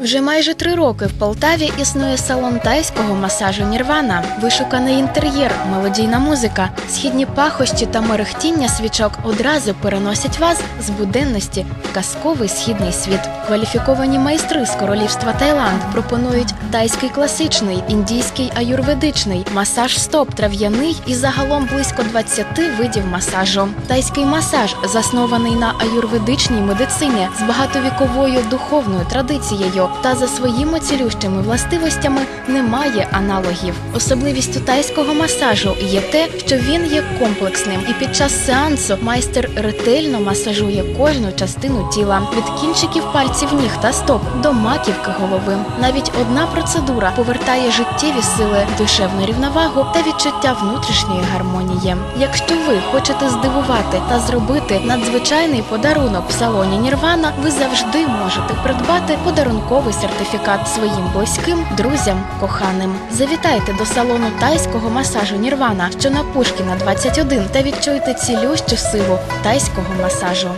Вже майже три роки в Полтаві існує салон тайського масажу Нірвана, вишуканий інтер'єр, мелодійна музика, східні пахощі та мерехтіння свічок одразу переносять вас з буденності в казковий східний світ. Кваліфіковані майстри з королівства Таїланд пропонують тайський класичний, індійський аюрведичний, масаж стоп трав'яний і загалом близько 20 видів масажу. Тайський масаж заснований на аюрведичній медицині з багатовіковою духовною традицією та за своїми цілющими властивостями не має аналогів. Особливістю тайського масажу є те, що він є комплексним, і під час сеансу майстер ретельно масажує кожну частину тіла від кінчиків пальців ніг та стоп до маківки голови. Навіть одна процедура повертає життєві сили, душевну рівновагу та відчуття внутрішньої гармонії. Якщо ви хочете здивувати та зробити надзвичайний подарунок в салоні Нірвана, ви завжди можете придбати подарунковий сертифікат своїм близьким, друзям, коханим. Завітайте до салону тайського масажу Нірвана, що на Пушкіна 21 та відчуйте цілющу силу тайського масажу.